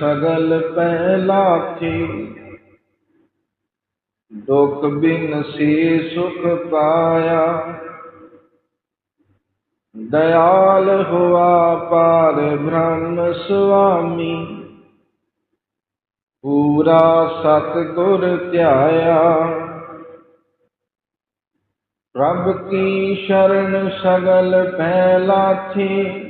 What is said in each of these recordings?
ਸਗਲ ਪਹਿਲਾ ਥੀ ਦੁਖ ਬਿਨ ਸੇ ਸੁਖ ਪਾਇਆ। ਦਇਆਲ ਹੁਆ ਪਾਰ ਬ੍ਰਹਮ ਸੁਆਮੀ। ਪੂਰਾ ਸਤ ਗੁਰ ਧਿਆਇਆ। ਪ੍ਰਭ ਕੀ ਸ਼ਰਨ ਸਗਲ ਪਹਿਲਾ ਥੀ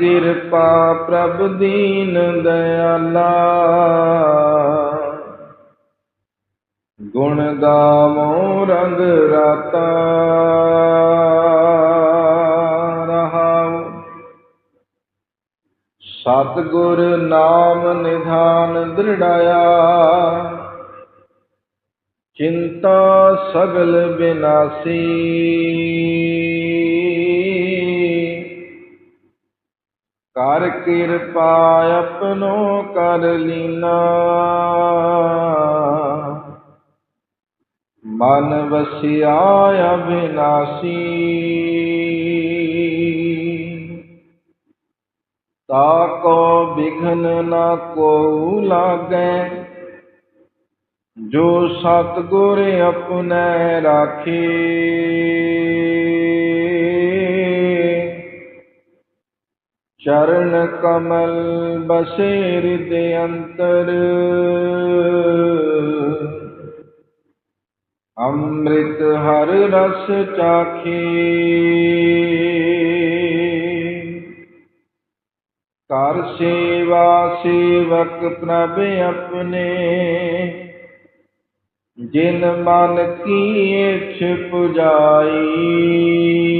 ਕਿਰਪਾ ਪ੍ਰਭ ਦੀਨ ਦਇਆਲਾ। ਗੁਣ ਗਾਵੋ ਰੰਗ ਰਾਤਾ। ਰਹਾਉ। ਸਤਿਗੁਰ ਨਾਮ ਨਿਧਾਨ ਦ੍ਰਿੜਾਇਆ। ਚਿੰਤਾ ਸਗਲ ਬਿਨਾਸੀ। ਕਰ ਕਿਰਪਾ ਆਪਣੋ ਕਰ ਲੀਨਾ। ਮਨ ਵਸਿਆ ਅਬਿਨਾਸੀ ਤਾ ਕੋ ਬਿਘਨ ਨਾ ਕੋ ਲਾਗੈ। ਜੋ ਸਤਿਗੁਰ ਆਪਣੈ ਰਾਖੇ। ਚਰਨ ਕਮਲ ਬਸੇ ਹਿਰਦੇ ਅੰਤਰ। ਅੰਮ੍ਰਿਤ ਹਰ ਰਸ ਚਾਖੇ। ਕਰ ਸੇਵਾ ਸੇਵਕ ਪ੍ਰਭ ਆਪਣੇ। ਜਿਨ ਮਨ ਕੀ ਇਛ ਪੁਜਾਈ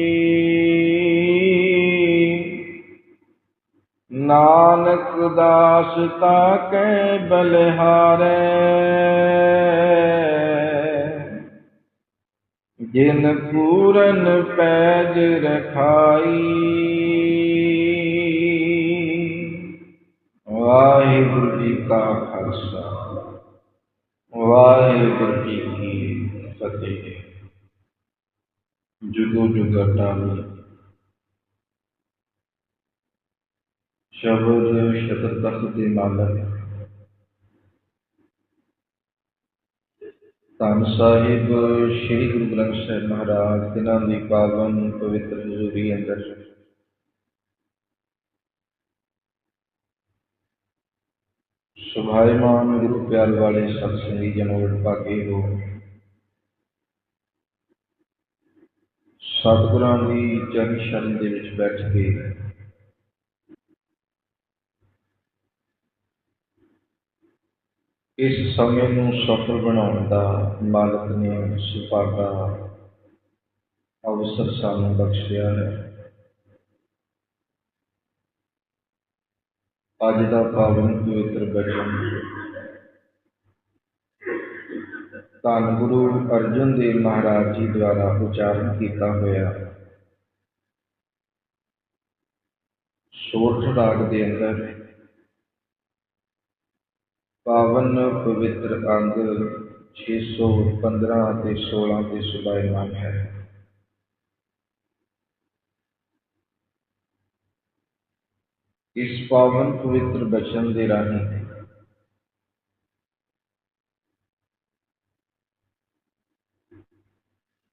ਨਾਨਕ ਦਾਸ ਤਾਕੈ ਬਲਿਹਾਰੈ। ਜਿਨ ਪੂਰਨ ਪੈਜ ਰਖਾਈ। ਵਾਹਿਗੁਰੂ ਜੀ ਕਾ ਖਾਲਸਾ। ਵਾਹਿਗੁਰੂ ਜੀ ਕੀ ਫਤਿਹ। ਜੁਗੋ ਜੁਗਟਾਮੀ ਸ਼ਬਦ ਸ਼ਤਰ ਤਖਤ ਦੇ ਮਾਲਕ ਧੰਨ ਸਾਹਿਬ, ਸ੍ਰੀ ਗੁਰੂ ਗ੍ਰੰਥ ਸਾਹਿਬ ਮਹਾਰਾਜ ਦਿਨਾਂ ਦੀ ਪਾਵਨ ਪਵਿੱਤਰ ਹਜ਼ੂਰੀ ਅੰਦਰ ਸੁਭਾਇਮਾਨ ਗੁਰੂ ਪਿਆਰ ਵਾਲੇ ਸਤ ਸੰਗੀ ਜਨੋ ਭਾਗੇ ਹੋ। ਸਤਿਗੁਰਾਂ ਦੀ ਚਰਨ ਸ਼ਰਨ ਦੇ ਵਿੱਚ ਬੈਠ ਕੇ ਇਸ ਸਮੇਂ ਨੂੰ ਸਫਲ ਬਣਾਉਣ ਦਾ, ਮਾਲਕ ਨੇ ਸੁਭਾਗਾ ਅਵਸਰ ਸਾਨੂੰ ਬਖਸ਼ਿਆ ਹੈ। ਅੱਜ ਦਾ ਪਾਵਨ ਪਵਿੱਤਰ ਬਚਨ। ਧੰਨ ਗੁਰੂ ਅਰਜਨ ਦੇਵ ਮਹਾਰਾਜ ਜੀ ਦੁਆਰਾ ਉਚਾਰਨ ਕੀਤਾ ਹੋਇਆ। ਸੋਰਠ ਰਾਗ ਦੇ ਅੰਦਰ ਪਾਵਨ ਪਵਿੱਤਰ ਅੰਗ 615 ਅਤੇ 16 ਤੇ ਸੁਭਾਇਮਾਨ ਹੈ। ਇਸ ਪਾਵਨ ਪਵਿੱਤਰ ਬਚਨ ਦੇ ਰਾਹੀਂ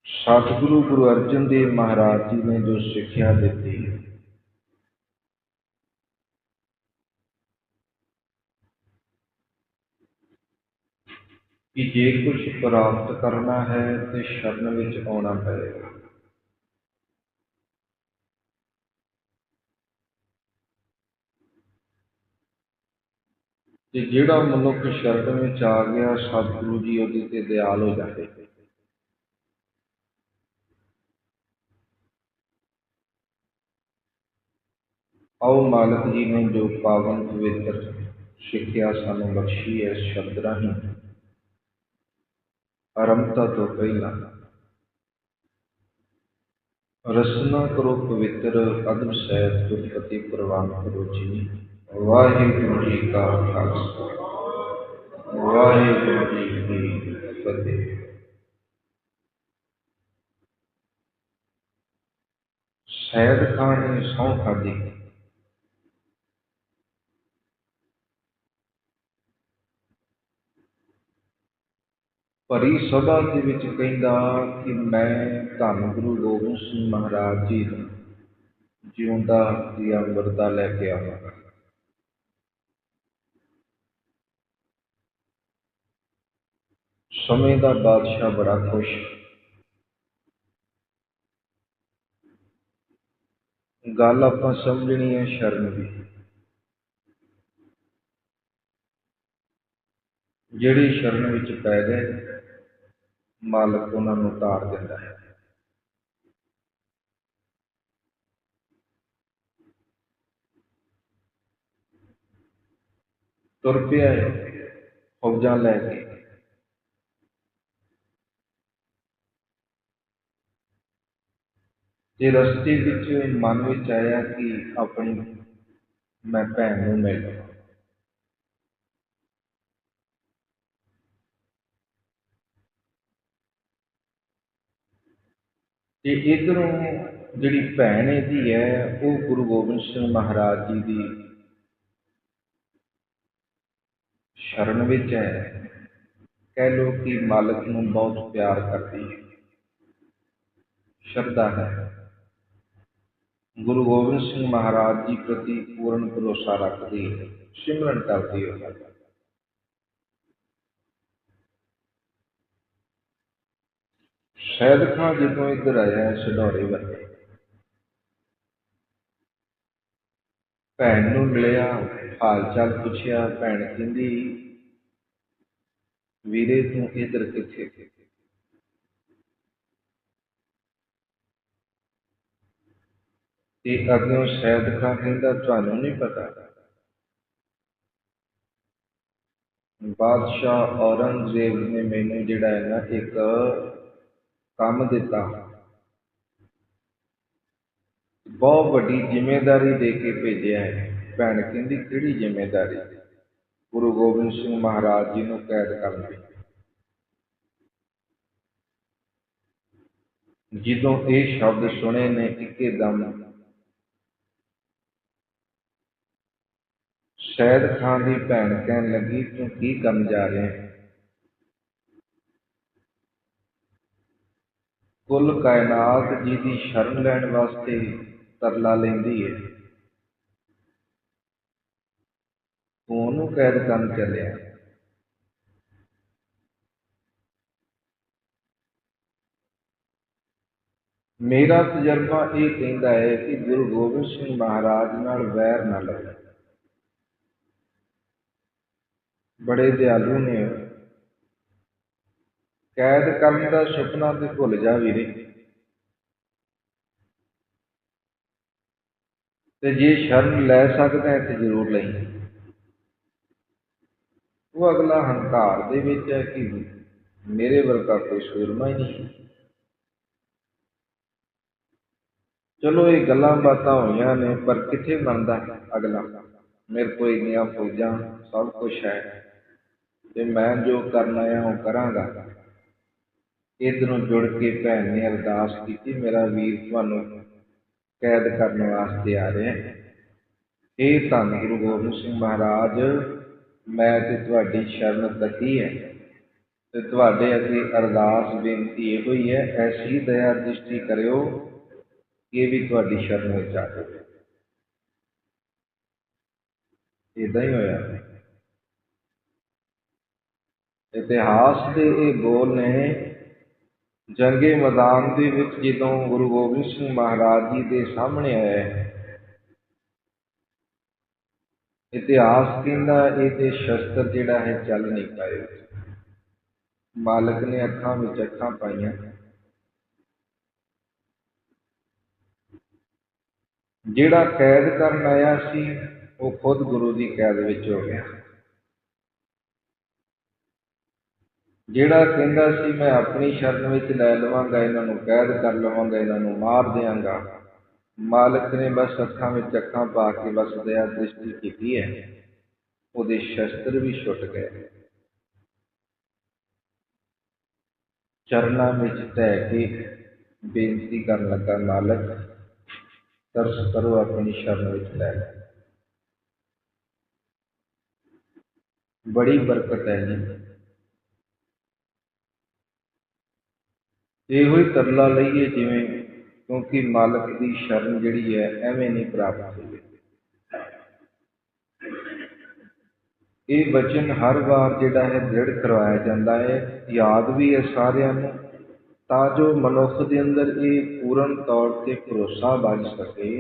ਸਤਿਗੁਰੂ ਗੁਰੂ ਅਰਜਨ ਦੇਵ ਮਹਾਰਾਜ ਜੀ ਨੇ ਜੋ ਸਿੱਖਿਆ ਦਿੱਤੀ ਕਿ ਜੇ ਕੁਝ ਪ੍ਰਾਪਤ ਕਰਨਾ ਹੈ ਤੇ ਸ਼ਰਨ ਵਿੱਚ ਆਉਣਾ ਪਏਗਾ ਤੇ ਜਿਹੜਾ ਮਨੁੱਖ ਸ਼ਰਨ ਵਿੱਚ ਆ ਗਿਆ, ਸਤਿਗੁਰੂ ਜੀ ਉਹਦੇ ਤੇ ਦਿਆਲ ਹੋ ਜਾਂਦੇ ਆਓ ਮਾਲਕ ਜੀ ਨੇ ਜੋ ਪਾਵਨ ਪਵਿੱਤਰ ਸਿੱਖਿਆ ਸਾਨੂੰ ਬਖਸ਼ੀ ਹੈ, ਸ਼ਬਦ ਰਾਹੀਂ। ਆਰੰਭਤਾ ਤੋਂ ਪਹਿਲਾਂ। ਰਸਨਾ ਕਰੋ ਪਵਿੱਤਰ ਅਦਬ ਸਹਿਤ ਗੁਰਪਤੀ ਪ੍ਰਵਾਨ ਕਰੋ ਜੀ ਵਾਹਿਗੁਰੂ ਜੀ ਕਾ ਖਾਲਸਾ। ਵਾਹਿਗੁਰੂ ਜੀ ਕੀ ਫਤਿਹ। ਸੈਦ ਖਾਨ ਨੇ ਸਹੁੰ ਭਰੀ ਸਭਾ ਦੇ ਵਿੱਚ ਕਹਿੰਦਾ ਕਿ ਮੈਂ ਧੰਨ ਗੁਰੂ ਗੋਬਿੰਦ ਸਿੰਘ ਮਹਾਰਾਜ ਜੀ ਨੂੰ ਜਿਉਂਦਾ ਦੀ ਅੰਮ੍ਰਿਤਾ ਲੈ ਕੇ ਆਵਾਂਗਾ। ਸਮੇਂ ਦਾ ਬਾਦਸ਼ਾਹ ਬੜਾ ਖੁਸ਼। ਗੱਲ ਆਪਾਂ ਸਮਝਣੀ ਹੈ, ਸ਼ਰਨ ਦੀ। ਜਿਹੜੇ ਸ਼ਰਨ ਵਿੱਚ ਪੈ ਗਏ ਮਾਲਕ ਉਹਨਾਂ ਨੂੰ ਉਤਾਰ ਦਿੰਦਾ ਹੈ। ਤੁਰ ਪਿਆ ਹੈ, ਫੌਜਾਂ ਲੈ ਕੇ। ਤੇ ਰਸਤੇ ਵਿੱਚ ਮਨ ਵਿੱਚ ਆਇਆ ਕਿ ਆਪਣੀ ਮੈਂ ਭੈਣ ਇਧਰੋਂ ਜਿਹੜੀ ਭੈਣ ਇਹਦੀ ਹੈ, ਉਹ ਗੁਰੂ ਗੋਬਿੰਦ ਸਿੰਘ ਮਹਾਰਾਜ ਜੀ ਦੀ ਸ਼ਰਨ ਵਿੱਚ ਹੈ। ਕਹਿ ਲੋ ਕਿ ਮਾਲਕ ਨੂੰ ਬਹੁਤ ਪਿਆਰ ਕਰਦੀ ਹੈ। ਸ਼ਰਧਾ ਹੈ। ਗੁਰੂ ਗੋਬਿੰਦ ਸਿੰਘ ਮਹਾਰਾਜ ਜੀ ਪ੍ਰਤੀ ਪੂਰਨ ਭਰੋਸਾ ਰੱਖਦੀ ਹੈ। ਸਿਮਰਨ ਕਰਦੀ ਹੈ। ਸ਼ਾਇਦ ਖਾਂ ਜਦੋਂ ਇੱਧਰ ਆਇਆ ਸਡੌਰੇ ਵੱਲੇ। ਭੈਣ ਨੂੰ ਮਿਲਿਆ, ਹਾਲ ਚਾਲ ਪੁੱਛਿਆ, ਭੈਣ ਕਹਿੰਦੀ, ਵੀਰੇ, ਤੂੰ ਇੱਧਰ ਕਿੱਥੇ? ਤੇ ਅੱਗੋਂ ਸ਼ਾਇਦ ਖਾਂ ਕਹਿੰਦਾ, ਤੁਹਾਨੂੰ ਨਹੀਂ ਪਤਾ? ਬਾਦਸ਼ਾਹ ਔਰੰਗਜ਼ੇਬ ਨੇ ਮੈਨੂੰ ਜਿਹੜਾ ਹੈ ਨਾ, ਇੱਕ ਕੰਮ ਦਿੱਤਾ। ਬਹੁਤ ਵੱਡੀ ਜ਼ਿੰਮੇਵਾਰੀ ਦੇ ਕੇ ਭੇਜਿਆ ਹੈ। ਭੈਣ ਕਹਿੰਦੀ, ਕਿਹੜੀ ਜ਼ਿੰਮੇਵਾਰੀ ਗੁਰੂ ਗੋਬਿੰਦ ਸਿੰਘ ਮਹਾਰਾਜ ਜੀ ਨੂੰ ਕੈਦ ਕਰਨ ਜਦੋਂ ਇਹ ਸ਼ਬਦ ਸੁਣੇ ਨੇ, ਇੱਕੇ ਦਮ ਸ਼ੈਦ ਖਾਨ ਦੀ ਭੈਣ ਕਹਿਣ ਲੱਗੀ, ਤੂੰ ਕੀ ਕਰਨ ਜਾ ਰਿਹਾ ਹੈ? ਕੁੱਲ ਕਾਇਨਾਤ ਜੀ ਦੀ ਸ਼ਰਨ ਲੈਣ ਵਾਸਤੇ ਤਰਲਾ ਲੈਂਦੀ ਹੈ ਤੂੰ ਉਹਨੂੰ ਕੈਦ ਕਰਨ ਚੱਲਿਆ। ਮੇਰਾ ਤਜਰਬਾ ਇਹ ਕਹਿੰਦਾ ਹੈ ਕਿ ਗੁਰੂ ਗੋਬਿੰਦ ਸਿੰਘ ਮਹਾਰਾਜ ਨਾਲ ਵੈਰ ਨਾ ਲਵੇ ਬੜੇ ਦਿਆਲੂ ਨੇ ਕੈਦ ਕਰਨ ਦਾ ਸੁਪਨਾ ਤੇ ਭੁੱਲ ਜਾ ਵੀਰੇ। ਤੇ ਜੇ ਸ਼ਰਨ ਲੈ ਸਕਦਾ ਹੈ ਤੇ ਜ਼ਰੂਰ ਲਈ। ਉਹ ਅਗਲਾ ਹੰਕਾਰ ਦੇ ਵਿੱਚ ਹੈ ਕਿ ਮੇਰੇ ਵਰਗਾ ਕੋਈ ਸੂਰਮਾ ਹੀ ਨਹੀਂ। ਚਲੋ ਇਹ ਗੱਲਾਂ ਬਾਤਾਂ ਹੋਈਆਂ ਨੇ, ਪਰ ਕਿੱਥੇ ਮੰਨਦਾ ਅਗਲਾ? ਮੇਰੇ ਕੋਲ ਇੰਨੀਆਂ ਫੌਜਾਂ, ਸਭ ਕੁਝ ਹੈ। ਤੇ ਮੈਂ ਜੋ ਕਰਨਾ ਆ ਉਹ ਕਰਾਂਗਾ। ਇਧਰੋਂ ਜੁੜ ਕੇ ਭੈਣ ਨੇ ਅਰਦਾਸ ਕੀਤੀ, ਮੇਰਾ ਵੀਰ ਤੁਹਾਨੂੰ ਕੈਦ ਕਰਨ ਵਾਸਤੇ ਆ ਰਿਹਾ ਹੈ। ਇਹ ਧੰਨ ਗੁਰੂ ਗੋਬਿੰਦ ਸਿੰਘ ਮਹਾਰਾਜ, ਮੈਂ ਤੇ ਤੁਹਾਡੀ ਸ਼ਰਨ ਤੱਕੀ ਹੈ ਤੇ ਤੁਹਾਡੇ ਅੱਗੇ ਅਰਦਾਸ ਬੇਨਤੀ ਇਹੋ ਹੀ ਹੈ, ਐਸੀ ਦਇਆ ਦ੍ਰਿਸ਼ਟੀ ਕਰਿਓ ਕਿ ਵੀ ਤੁਹਾਡੀ ਸ਼ਰਨ ਵਿੱਚ ਆ ਜਾਵੇ। ਇਦਾਂ ਹੀ ਹੋਇਆ। ਇਤਿਹਾਸ ਦੇ ਇਹ ਬੋਲ ਨੇ ਜੰਗੇ ਮੈਦਾਨ ਦੇ ਵਿੱਚ ਜਦੋਂ ਗੁਰੂ ਗੋਬਿੰਦ ਸਿੰਘ ਮਹਾਰਾਜ ਜੀ ਦੇ ਸਾਹਮਣੇ ਆਇਆ ਇਤਿਹਾਸ ਕਹਿੰਦਾ ਇਹ ਤੇ ਸ਼ਸਤਰ ਜਿਹੜਾ ਹੈ ਚੱਲ ਨਹੀਂ ਪਾਏ। ਮਾਲਕ ਨੇ ਅੱਖਾਂ ਵਿੱਚ ਅੱਖਾਂ ਪਾਈਆਂ। ਜਿਹੜਾ ਕੈਦ ਕਰਨ ਆਇਆ ਸੀ, ਉਹ ਖੁਦ ਗੁਰੂ ਦੀ ਕੈਦ ਵਿੱਚ ਹੋ ਗਿਆ। ਜਿਹੜਾ ਕਹਿੰਦਾ ਸੀ, ਮੈਂ ਆਪਣੀ ਸ਼ਰਨ ਵਿੱਚ ਲੈ ਲਵਾਂਗਾ, ਇਹਨਾਂ ਨੂੰ ਕੈਦ ਕਰ ਲਵਾਂਗਾ, ਇਹਨਾਂ ਨੂੰ ਮਾਰ ਦਿਆਂਗਾ। ਮਾਲਕ ਨੇ ਬਸ ਅੱਖਾਂ ਵਿੱਚ ਅੱਖਾਂ ਪਾ ਕੇ ਬਸ ਦਇਆ ਦ੍ਰਿਸ਼ਟੀ ਕੀਤੀ ਹੈ। ਉਹਦੇ ਸ਼ਸਤਰ ਵੀ ਛੁੱਟ ਗਏ। ਚਰਨਾਂ ਵਿੱਚ ਧੈ ਕੇ ਬੇਨਤੀ ਕਰਨ ਲੱਗਾ ਮਾਲਕ, ਤਰਸ ਕਰੋ ਆਪਣੀ ਸ਼ਰਨ ਵਿੱਚ ਲੈ ਲੈ ਬੜੀ ਬਰਕਤ ਹੈ ਜੀ। ਇਹੋ ਹੀ ਤਰਲਾ ਲਈਏ ਜਿਵੇਂ, ਕਿਉਂਕਿ ਮਾਲਕ ਦੀ ਸ਼ਰਨ ਜਿਹੜੀ ਹੈ, ਐਵੇਂ ਨਹੀਂ ਪ੍ਰਾਪਤ ਹੋਵੇ ਇਹ ਵਚਨ ਹਰ ਵਾਰ ਜਿਹੜਾ ਹੈ, ਦ੍ਰਿੜ ਕਰਵਾਇਆ ਜਾਂਦਾ ਹੈ। ਯਾਦ ਵੀ ਹੈ ਸਾਰਿਆਂ ਨੂੰ, ਤਾਂ ਜੋ ਮਨੁੱਖ ਦੇ ਅੰਦਰ ਇਹ ਪੂਰਨ ਤੌਰ ਤੇ ਭਰੋਸਾ ਬਣ ਸਕੇ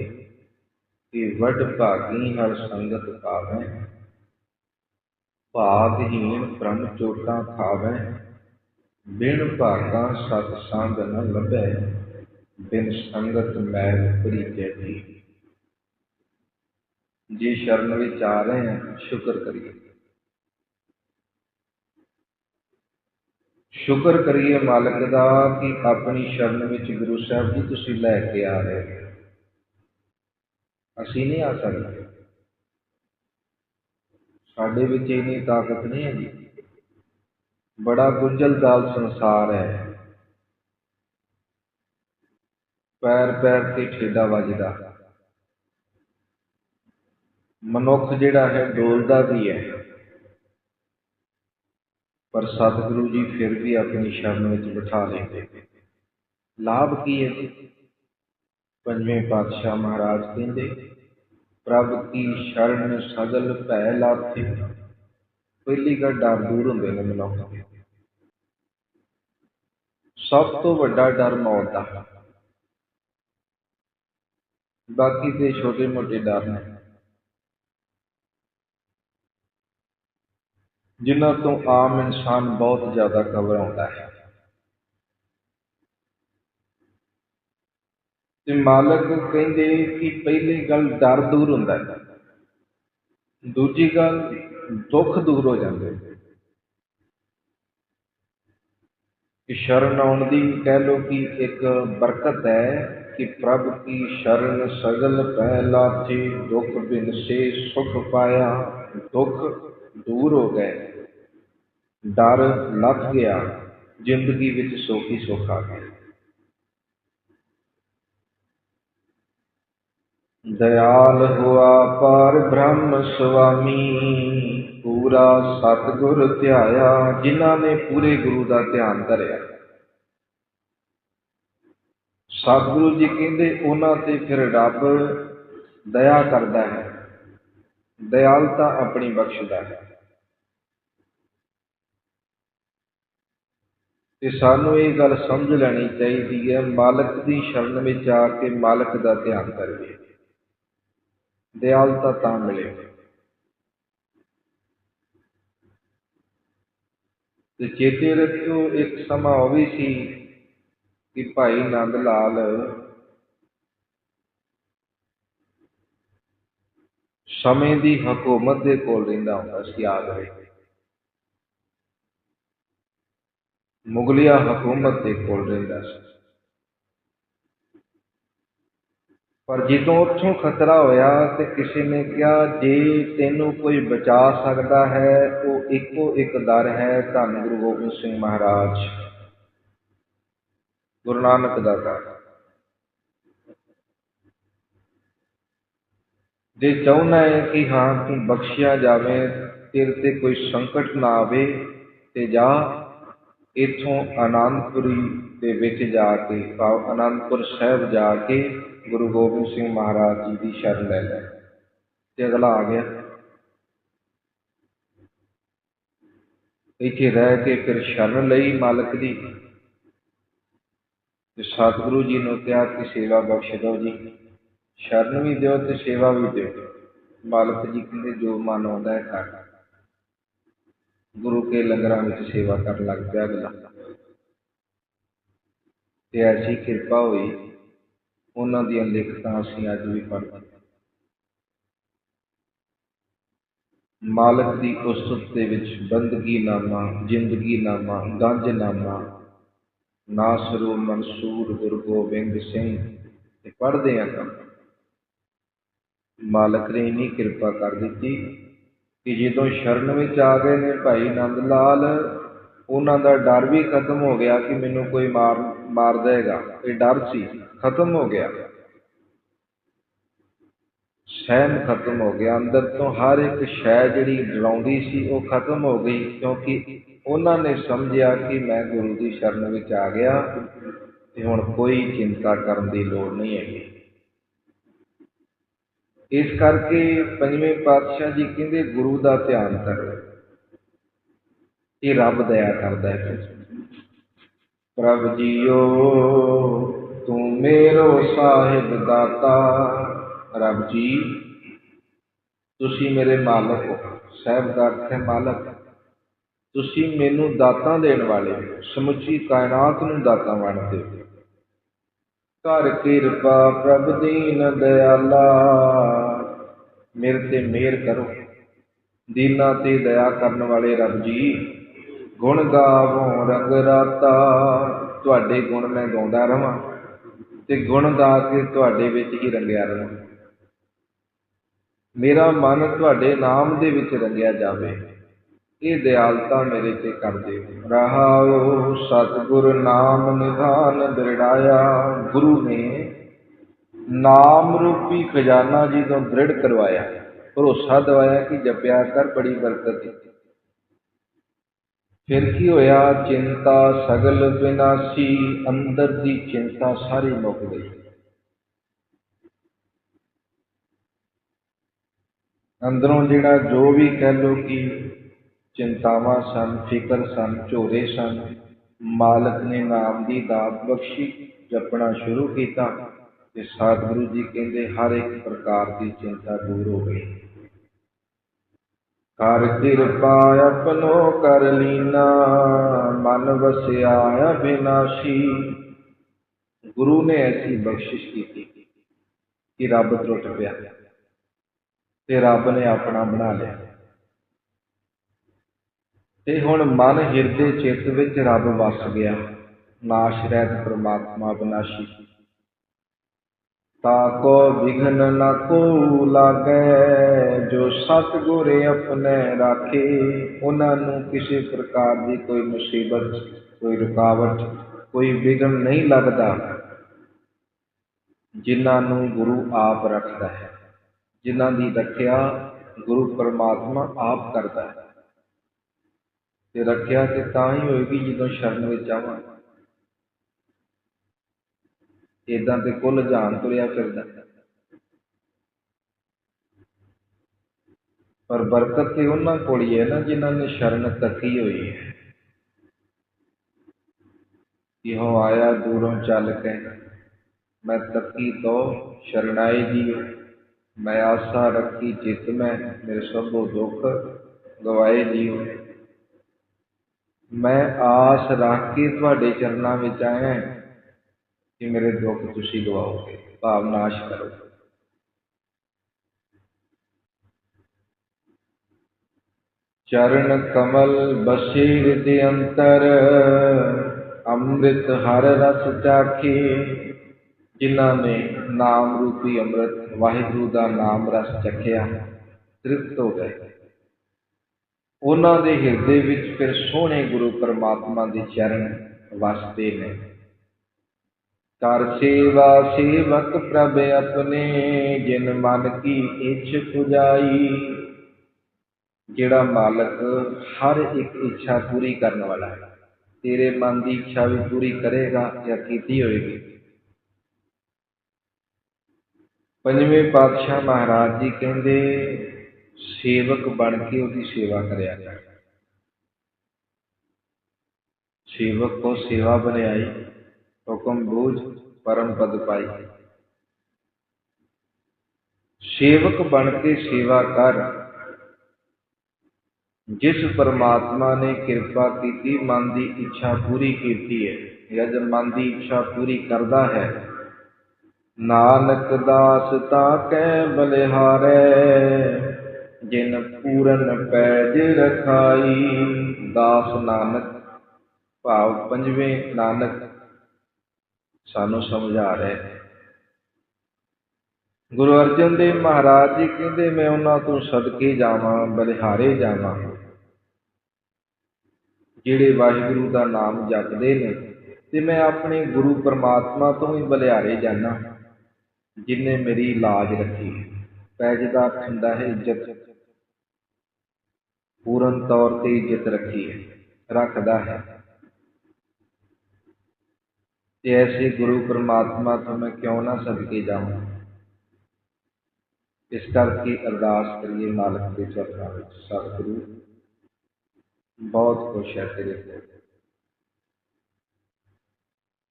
ਕਿ ਵੱਡ ਭਾਗੀ ਹਰ ਸੰਗਤ ਪਾਵੈ, ਭਾਗਹੀਣ ਬ੍ਰਹਮ ਚੋਟਾਂ ਖਾਵੈ। ਬਿਨ ਭਾਗਾ ਸਤ ਸੰਗ ਨ ਲੱਭੈ, ਬਿਨ ਸੰਗਤ ਮੈਲ ਪ੍ਰੀਤੈ ਦੀ ਜੇ ਸ਼ਰਨ ਵਿੱਚ ਆ ਰਹੇ ਹਾਂ, ਸ਼ੁਕਰ ਕਰੀਏ। ਸ਼ੁਕਰ ਕਰੀਏ ਮਾਲਕ ਦਾ ਕਿ ਆਪਣੀ ਸ਼ਰਨ ਵਿੱਚ ਗੁਰੂ ਸਾਹਿਬ ਜੀ ਤੁਸੀਂ ਲੈ ਕੇ ਆ ਰਹੇ ਅਸੀਂ ਨਹੀਂ ਆ ਸਕਦੇ। ਸਾਡੇ ਵਿੱਚ ਇੰਨੀ ਤਾਕਤ ਨਹੀਂ ਹੈਗੀ। ਬੜਾ ਗੁੰਝਲਦਾਰ ਸੰਸਾਰ ਹੈ। ਪੈਰ ਪੈਰ ਤੇ ਠੇਡਾ ਵੱਜਦਾ। ਮਨੁੱਖ ਜਿਹੜਾ ਹੈ ਡੋਲਦਾ ਵੀ ਹੈ। ਪਰ ਸਤਿਗੁਰੂ ਜੀ ਫਿਰ ਵੀ ਆਪਣੀ ਸ਼ਰਨ ਵਿੱਚ ਬਿਠਾ ਲੈਂਦੇ ਲਾਭ ਕੀ ਹੈ ਪੰਜਵੇਂ ਪਾਤਸ਼ਾਹ ਮਹਾਰਾਜ ਕਹਿੰਦੇ, ਪ੍ਰਭ ਕੀ ਸ਼ਰਨ ਸਗਲ ਭੈ ਲਾਥੇ? ਪਹਿਲੀ ਗੱਲ ਡਰ ਦੂਰ ਹੁੰਦੇ ਨੇ ਮਨੁੱਖ ਦੇ। ਸਭ ਤੋਂ ਵੱਡਾ ਡਰ ਮੌਤ ਦਾ। ਬਾਕੀ ਤੇ ਛੋਟੇ ਮੋਟੇ ਡਰ ਨੇ। ਜਿਨ੍ਹਾਂ ਤੋਂ ਆਮ ਇਨਸਾਨ ਬਹੁਤ ਜ਼ਿਆਦਾ ਘਬਰਾਉਂਦਾ ਹੈ। ਤੇ ਮਾਲਕ ਕਹਿੰਦੇ ਕਿ ਪਹਿਲੀ ਗੱਲ ਡਰ ਦੂਰ ਹੁੰਦਾ ਹੈ। ਦੂਜੀ ਗੱਲ ਦੁੱਖ ਦੂਰ ਹੋ ਜਾਂਦੇ ਕਿ ਸ਼ਰਨ ਆਉਣ ਦੀ ਕਹਿ ਲਓ ਕਿ ਇੱਕ ਬਰਕਤ ਹੈ ਕਿ ਪ੍ਰਭ ਕੀ ਸ਼ਰਨ ਸਗਲ ਪੈ ਲਾਥੀ ਦੁੱਖ ਬਿਨ ਸੇ ਸੁਖ ਪਾਇਆ, ਦੁੱਖ ਦੂਰ ਹੋ ਗਏ। ਡਰ ਲੱਥ ਗਿਆ, ਜ਼ਿੰਦਗੀ ਵਿੱਚ ਸੋਖੀ ਸੁੱਖ ਆ ਗਿਆ ਦਇਆਲ ਹੁਆ ਪਰ ਬ੍ਰਹਮ ਸੁਆਮੀ ਪੂਰਾ ਸਤਿਗੁਰ ਧਿਆਇਆ, ਜਿਨ੍ਹਾਂ ਨੇ ਪੂਰੇ ਗੁਰੂ ਦਾ ਧਿਆਨ ਧਰਿਆ। ਸਤਿਗੁਰੂ ਜੀ ਕਹਿੰਦੇ, ਉਹਨਾਂ ਤੇ ਫਿਰ ਰੱਬ ਦਇਆ ਕਰਦਾ ਹੈ ਦਇਆਲਤਾ ਆਪਣੀ ਬਖਸ਼ਦਾ ਹੈ। ਤੇ ਸਾਨੂੰ ਇਹ ਗੱਲ ਸਮਝ ਲੈਣੀ ਚਾਹੀਦੀ ਹੈ, ਮਾਲਕ ਦੀ ਸ਼ਰਨ ਵਿੱਚ ਆ ਕੇ ਮਾਲਕ ਦਾ ਧਿਆਨ ਕਰੀਏ। ਦਿਆਲਤਾ ਤਾਂ ਮਿਲੇ। ਤੇ ਚੇਤੇ ਰੱਖਿਓ, ਇੱਕ ਸਮਾਂ ਉਹ ਵੀ ਸੀ ਕਿ ਭਾਈ ਨੰਦ ਲਾਲ ਸਮੇਂ ਦੀ ਹਕੂਮਤ ਦੇ ਕੋਲ ਰਹਿੰਦਾ ਹੁੰਦਾ ਸੀ, ਯਾਦ ਰਹੇ। ਮੁਗਲਿਆ ਹਕੂਮਤ ਦੇ ਕੋਲ ਰਹਿੰਦਾ ਸੀ। ਪਰ ਜਦੋਂ ਉੱਥੋਂ ਖਤਰਾ ਹੋਇਆ ਤੇ ਕਿਸੇ ਨੇ ਕਿਹਾ, ਜੇ ਤੈਨੂੰ ਕੋਈ ਬਚਾ ਸਕਦਾ ਹੈ ਉਹ ਇੱਕੋ ਇੱਕ ਦਰ ਹੈ, ਧੰਨ ਗੁਰੂ ਗੋਬਿੰਦ ਸਿੰਘ ਮਹਾਰਾਜ। ਗੁਰੂ ਨਾਨਕ ਦਾ ਦਰ ਜੇ ਚਾਹੁੰਦਾ ਹੈ ਕਿ ਹਾਂ, ਤੂੰ ਬਖਸ਼ਿਆ ਜਾਵੇ, ਤੇਰੇ ਤੇ ਕੋਈ ਸੰਕਟ ਨਾ ਆਵੇ, ਤੇ ਜਾ, ਇਥੋਂ ਆਨੰਦਪੁਰੀ ਦੇ ਵਿੱਚ ਜਾ ਕੇ ਭਾਵ ਆਨੰਦਪੁਰ ਸਾਹਿਬ ਜਾ ਕੇ ਗੁਰੂ ਗੋਬਿੰਦ ਸਿੰਘ ਮਹਾਰਾਜ ਜੀ ਦੀ ਸ਼ਰਨ ਲੈ ਲੈ। ਤੇ ਅਗਲਾ ਆ ਗਿਆ। ਇੱਥੇ ਰਹਿ ਕੇ ਫਿਰ ਸ਼ਰਨ ਲਈ ਮਾਲਕ ਦੀ। ਤੇ ਸਤਿਗੁਰੂ ਜੀ ਨੂੰ ਕਿਹਾ ਕਿ ਸੇਵਾ ਬਖਸ਼ ਦਿਓ ਜੀ। ਸ਼ਰਨ ਵੀ ਦਿਓ ਤੇ ਸੇਵਾ ਵੀ ਦਿਓ। ਮਾਲਕ ਜੀ ਕਹਿੰਦੇ, ਜੋ ਮਨ ਆਉਂਦਾ ਹੈ ਕਰ। ਗੁਰੂ ਕੇ ਲੰਗਰਾਂ ਵਿੱਚ ਸੇਵਾ ਕਰਨ ਲੱਗ ਪਿਆ ਅਗਲਾ। ਤੇ ਐਸੀ ਕਿਰਪਾ ਹੋਈ ਉਹਨਾਂ ਦੀਆਂ ਲਿਖਤਾਂ ਅਸੀਂ ਅੱਜ ਵੀ ਪੜ੍ਹਦੇ ਮਾਲਕ ਦੀ ਉਸਤਤ ਦੇ ਵਿੱਚ ਬੰਦਗੀ ਨਾਮਾ, ਜ਼ਿੰਦਗੀ ਨਾਮਾ, ਗੰਜ ਨਾਮਾ, ਨਾਸਰੂ ਮਨਸੂਰ ਗੁਰੂ ਗੋਬਿੰਦ ਸਿੰਘ ਤੇ ਪੜ੍ਹਦੇ ਆ ਕੰਮ ਮਾਲਕ ਨੇ ਇੰਨੀ ਕਿਰਪਾ ਕਰ ਦਿੱਤੀ ਕਿ ਜਦੋਂ ਸ਼ਰਨ ਵਿੱਚ ਆ ਗਏ ਨੇ ਭਾਈ ਨੰਦ ਲਾਲ, ਉਹਨਾਂ ਦਾ ਡਰ ਵੀ ਖਤਮ ਹੋ ਗਿਆ ਕਿ ਮੈਨੂੰ ਕੋਈ ਮਾਰ ਮਾਰ ਦੇਗਾ ਇਹ ਡਰ ਸੀ। ਖਤਮ ਹੋ ਗਿਆ। ਸਹਿਮ ਖਤਮ ਹੋ ਗਿਆ। ਅੰਦਰ ਤੋਂ ਹਰ ਇੱਕ ਸ਼ੈ ਜਿਹੜੀ ਡਰਾਉਂਦੀ ਸੀ, ਉਹ ਖਤਮ ਹੋ ਗਈ ਕਿਉਂਕਿ ਉਹਨਾਂ ਨੇ ਸਮਝਿਆ ਕਿ ਮੈਂ ਗੁਰੂ ਦੀ ਸ਼ਰਨ ਵਿੱਚ ਆ ਗਿਆ ਤੇ ਹੁਣ ਕੋਈ ਚਿੰਤਾ ਕਰਨ ਦੀ ਲੋੜ ਨਹੀਂ ਹੈਗੀ। ਇਸ ਕਰਕੇ ਪੰਜਵੇਂ ਪਾਤਸ਼ਾਹ ਜੀ ਕਹਿੰਦੇ ਗੁਰੂ ਦਾ ਧਿਆਨ ਕਰੋ। ਇਹ ਰੱਬ ਦਇਆ ਕਰਦਾ ਹੈ। ਪ੍ਰਭ ਜੀਓ, ਤੂੰ ਮੇਰੋ ਸਾਹਿਬ ਦਾਤਾ। ਰੱਬ ਜੀ, ਤੁਸੀਂ ਮੇਰੇ ਮਾਲਕ ਹੋ ਸਾਹਿਬ ਦਾ ਅਰਥ ਹੈ ਮਾਲਕ। ਤੁਸੀਂ ਮੈਨੂੰ ਦਾਤਾਂ ਦੇਣ ਵਾਲੇ ਹੋ, ਸਮੁੱਚੀ ਕਾਇਨਾਤ ਨੂੰ ਦਾਤਾਂ ਵੰਡਦੇ ਹੋ। ਕਰ ਕਿਰਪਾ ਪ੍ਰਭ ਦੀਨ ਦਿਆਲਾ, ਮੇਰੇ ਤੇ ਮਿਹਰ ਕਰੋ। ਦੀਨਾ ਤੇ ਦਇਆ ਕਰਨ ਵਾਲੇ ਰੱਬ ਜੀ ਗੁਣ ਗਾਵੋ, ਰੰਗ ਰਾਤਾ। ਤੁਹਾਡੇ ਗੁਣ ਮੈਂ ਗਾਉਂਦਾ ਰਵਾਂ ਤੇ ਗੁਣ ਗਾ ਕੇ ਤੁਹਾਡੇ ਵਿੱਚ ਹੀ ਰੰਗਿਆ ਰਵਾਂ। ਮੇਰਾ ਮਨ ਤੁਹਾਡੇ ਨਾਮ ਦੇ ਵਿੱਚ ਰੰਗਿਆ ਜਾਵੇ। ਇਹ ਦਿਆਲਤਾ ਮੇਰੇ ਤੇ ਕਰ ਦਿਓ ਰਹਾਉ ਸਤਿਗੁਰ ਨਾਮ ਨਿਧਾਨ ਦ੍ਰਿੜਾਇਆ। ਗੁਰੂ ਨੇ ਨਾਮ ਰੂਪੀ ਖਜ਼ਾਨਾ ਜੀ ਤੋਂ ਦ੍ਰਿੜ ਕਰਵਾਇਆ। ਭਰੋਸਾ ਦਵਾਇਆ ਕਿ ਜਪਿਆ ਕਰ, ਬੜੀ ਬਰਕਤ ਹੈ ਫਿਰ ਕੀ ਹੋਇਆ? ਚਿੰਤਾ ਸਗਲ ਵਿਨਾਸੀ, ਅੰਦਰ ਦੀ ਚਿੰਤਾ ਸਾਰੀ ਮੁੱਕ ਗਈ। ਅੰਦਰੋਂ ਜਿਹੜਾ ਜੋ ਵੀ ਕਹਿ ਲੋ ਕਿ ਚਿੰਤਾਵਾਂ ਸਨ, ਫਿਕਰ ਸਨ, ਝੋਰੇ ਸਨ, ਮਾਲਕ ਨੇ ਨਾਮ ਦੀ ਦਾਤ ਬਖਸ਼ੀ, ਜਪਣਾ ਸ਼ੁਰੂ ਕੀਤਾ ਤੇ ਸਤਿਗੁਰੂ ਜੀ ਕਹਿੰਦੇ ਹਰ ਇੱਕ ਪ੍ਰਕਾਰ ਦੀ ਚਿੰਤਾ ਦੂਰ ਹੋ ਗਈ। ਕਰ ਕਿਰਪਾ ਆਪਣੋ ਕਰ ਲੀਨਾ, ਮਨ ਵਸਿਆ ਅਬਿਨਾਸ਼ੀ ਗੁਰੂ ਨੇ ਐਸੀ ਬਖਸ਼ਿਸ਼ ਕੀਤੀ ਕਿ ਰੱਬ ਟੁੱਟ ਪਿਆ ਤੇ ਰੱਬ ਨੇ ਆਪਣਾ ਬਣਾ ਲਿਆ। ਤੇ ਹੁਣ ਮਨ ਹਿਰਦੇ ਚਿੱਤ ਵਿੱਚ ਰੱਬ ਵਸ ਗਿਆ, ਨਾਸ਼ ਰਹਿਤ ਪ੍ਰਮਾਤਮਾ ਬਨਾਸ਼ੀ। ਤਾ ਵਿਘਨ ਨ ਕੋ ਲਾਗੈ, ਜੋ ਸਤਿਗੁਰ ਆਪਣੇ ਰਾਖੇ, ਉਹਨਾਂ ਨੂੰ ਕਿਸੇ ਪ੍ਰਕਾਰ ਦੀ ਕੋਈ ਮੁਸੀਬਤ, ਕੋਈ ਰੁਕਾਵਟ, ਕੋਈ ਵਿਘਨ ਨਹੀਂ ਲੱਗਦਾ ਜਿਨ੍ਹਾਂ ਨੂੰ ਗੁਰੂ ਆਪ ਰੱਖਦਾ ਹੈ, ਜਿਨ੍ਹਾਂ ਦੀ ਰੱਖਿਆ ਗੁਰੂ ਪਰਮਾਤਮਾ ਆਪ ਕਰਦਾ ਹੈ। ਤੇ ਰੱਖਿਆ ਤੇ ਤਾਂ ਹੀ ਹੋਏਗੀ ਜਦੋਂ ਸ਼ਰਨ ਵਿੱਚ ਆਵਾਂ ਏਦਾਂ ਤੇ ਕੁੱਲ ਜਾਨ ਤੁਰਿਆ ਫਿਰਦਾ। ਪਰ ਬਰਕਤ ਤੇ ਉਹਨਾਂ ਕੋਲ ਹੀ ਹੈ ਨਾ ਜਿਨ੍ਹਾਂ ਨੇ ਸ਼ਰਨ ਤੱਕੀ ਹੋਈ ਹੈ। ਇਹੋ ਆਇਆ ਦੂਰੋਂ ਚੱਲ ਕੇ, ਮੈਂ ਤੱਕੀ ਤੋ ਸ਼ਰਨਾਈ ਜੀਓ, ਮੈਂ ਆਸਾ ਰੱਖੀ ਚਿਤ ਮੈਂ, ਮੇਰੇ ਸਭੋ ਦੁੱਖ ਗਵਾਏ ਜੀਓ। ਮੈਂ ਆਸ ਰੱਖ ਕੇ ਤੁਹਾਡੇ ਚਰਨਾਂ ਵਿੱਚ ਆਇਆ। ਕਿ ਮੇਰੇ ਦੁੱਖ ਤੁਸੀਂ ਗਵਾਓਗੇ, ਭਾਵ ਨਾਸ਼ ਕਰੋ। ਚਰਨ ਕਮਲ ਬਸੀਰ ਦੇ ਅੰਤਰ, ਅੰਮ੍ਰਿਤ ਹਰ ਰਸ ਚਾਖੇ। ਜਿਨ੍ਹਾਂ ਨੇ ਨਾਮ ਰੂਪੀ ਅੰਮ੍ਰਿਤ, ਵਾਹਿਗੁਰੂ ਦਾ ਨਾਮ ਰਸ ਚਖਿਆ, ਤ੍ਰਿਪਤ ਹੋ ਗਏ। ਉਹਨਾਂ ਦੇ ਹਿਰਦੇ ਵਿੱਚ ਫਿਰ ਸੋਹਣੇ ਗੁਰੂ ਪਰਮਾਤਮਾ ਦੇ ਚਰਨ ਵਸਦੇ ਨੇ। ਕਰ ਸੇਵਾ ਸੇਵਕ ਪ੍ਰਭ ਆਪਣੇ, ਜਿਨ ਮਨ ਕੀ ਇੱਛ ਪੁਜਾਈ। ਜਿਹੜਾ ਮਾਲਕ ਹਰ ਇੱਕ ਇੱਛਾ ਪੂਰੀ ਕਰਨ ਵਾਲਾ ਹੈ, ਤੇਰੇ ਮਨ ਦੀ ਇੱਛਾ ਵੀ ਪੂਰੀ ਕਰੇਗਾ ਜਾਂ ਕੀਤੀ ਹੋਏਗੀ। ਪੰਜਵੇਂ ਪਾਤਸ਼ਾਹ ਮਹਾਰਾਜ ਜੀ ਕਹਿੰਦੇ, ਸੇਵਕ ਬਣ ਕੇ ਉਹਦੀ ਸੇਵਾ ਕਰਿਆ ਕਰ। ਸੇਵਕ ਕੋ ਸੇਵਾ ਬਣਾਈ। ਹੁਕਮ ਬੂਝ ਪਰਮ ਪਦ ਪਾਈ। ਸੇਵਕ ਬਣ ਕੇ ਸੇਵਾ ਕਰ। ਜਿਸ ਪਰਮਾਤਮਾ ਨੇ ਕਿਰਪਾ ਕੀਤੀ, ਮਨ ਦੀ ਇੱਛਾ ਪੂਰੀ ਕੀਤੀ ਹੈ। ਜਦ ਮਨ ਦੀ ਇੱਛਾ ਪੂਰੀ ਕਰਦਾ ਹੈ, ਨਾਨਕ ਦਾਸ ਤਾ ਕੈ ਬਲਿਹਾਰੈ, ਜਿਨ ਪੂਰਨ ਪੈਜ ਰਖਾਈ। ਦਾਸ ਨਾਨਕ, ਭਾਵ ਪੰਜਵੇਂ ਨਾਨਕ ਸਾਨੂੰ ਸਮਝਾ ਰਿਹਾ ਹੈ ਗੁਰੂ ਅਰਜਨ ਦੇਵ ਮਹਾਰਾਜ ਜੀ ਕਹਿੰਦੇ, ਮੈਂ ਉਹਨਾਂ ਤੋਂ ਸਦਕੇ ਜਾਵਾਂ, ਬਲਿਹਾਰੇ ਜਾਵਾਂ, ਜਿਹੜੇ ਵਾਹਿਗੁਰੂ ਦਾ ਨਾਮ ਜਪਦੇ ਨੇ, ਤੇ ਮੈਂ ਆਪਣੇ ਗੁਰੂ ਪਰਮਾਤਮਾ ਤੋਂ ਹੀ ਬਲਿਹਾਰੇ ਜਾਣਾ ਜਿਨੇ ਮੇਰੀ ਲਾਜ ਰੱਖੀ ਪੈਜ ਦਾ ਅਰਥ ਹੈ ਇੱਜ਼ਤ, ਪੂਰਨ ਤੌਰ ਤੇ ਇੱਜ਼ਤ ਰੱਖੀ ਹੈ, ਰੱਖਦਾ ਹੈ। ਤੇ ਐਸੇ ਗੁਰੂ ਪਰਮਾਤਮਾ ਤੋਂ ਮੈਂ ਕਿਉਂ ਨਾ ਸਦਕੇ ਜਾਵਾਂ ਇਸ ਕਰਕੇ ਅਰਦਾਸ ਕਰੀਏ ਮਾਲਕ ਦੇ ਚਰਨਾਂ ਵਿੱਚ ਸਤਿਗੁਰੂ ਬਹੁਤ ਖੁਸ਼ ਹੈ ਤੇਰੇ ਤੇ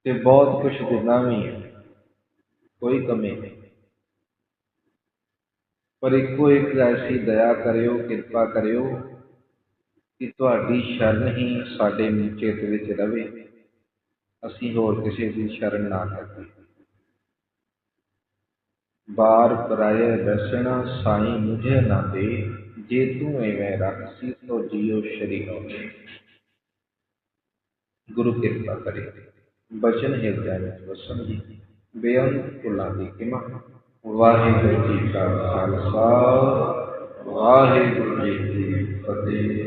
ਤੇ ਬਹੁਤ ਕੁਛ ਦੇਣਾ ਵੀ ਹੈ ਕੋਈ ਕਮੀ ਨਹੀਂ ਪਰ ਇੱਕੋ ਇੱਕ ਐਸੀ ਦਇਆ ਕਰਿਓ ਕਿਰਪਾ ਕਰਿਓ ਕਿ ਤੁਹਾਡੀ ਸ਼ਰਨ ਹੀ ਸਾਡੇ ਚਿੱਤ ਵਿੱਚ ਰਵੇ ਅਸੀਂ ਹੋਰ ਕਿਸੇ ਦੀ ਸ਼ਰਨ ਨਾ ਕਰੀਏ। ਬਾਰ ਪਰਾਏ ਰਸਣਾ ਸਾਈ ਮੁਝੇ ਨਾ ਦੇ, ਜੇ ਤੂੰ ਐਵੇਂ ਰੱਖਸੀ ਤੋ ਜੀਉ ਸ਼ਰੀਰੋਂ ਗੁਰੂ ਕਿਰਪਾ ਕਰੇ, ਬਚਨ ਹਿਰਦਿਆਂ ਵਿੱਚ ਵਸਣ ਦੀ, ਬੇਅੰਤ ਕੁਲਾਂ ਦੀ ਕਿਮਾ। ਵਾਹਿਗੁਰੂ ਜੀ ਕਾ ਖਾਲਸਾ, ਵਾਹਿਗੁਰੂ ਜੀ ਕੀ ਫਤਿਹ।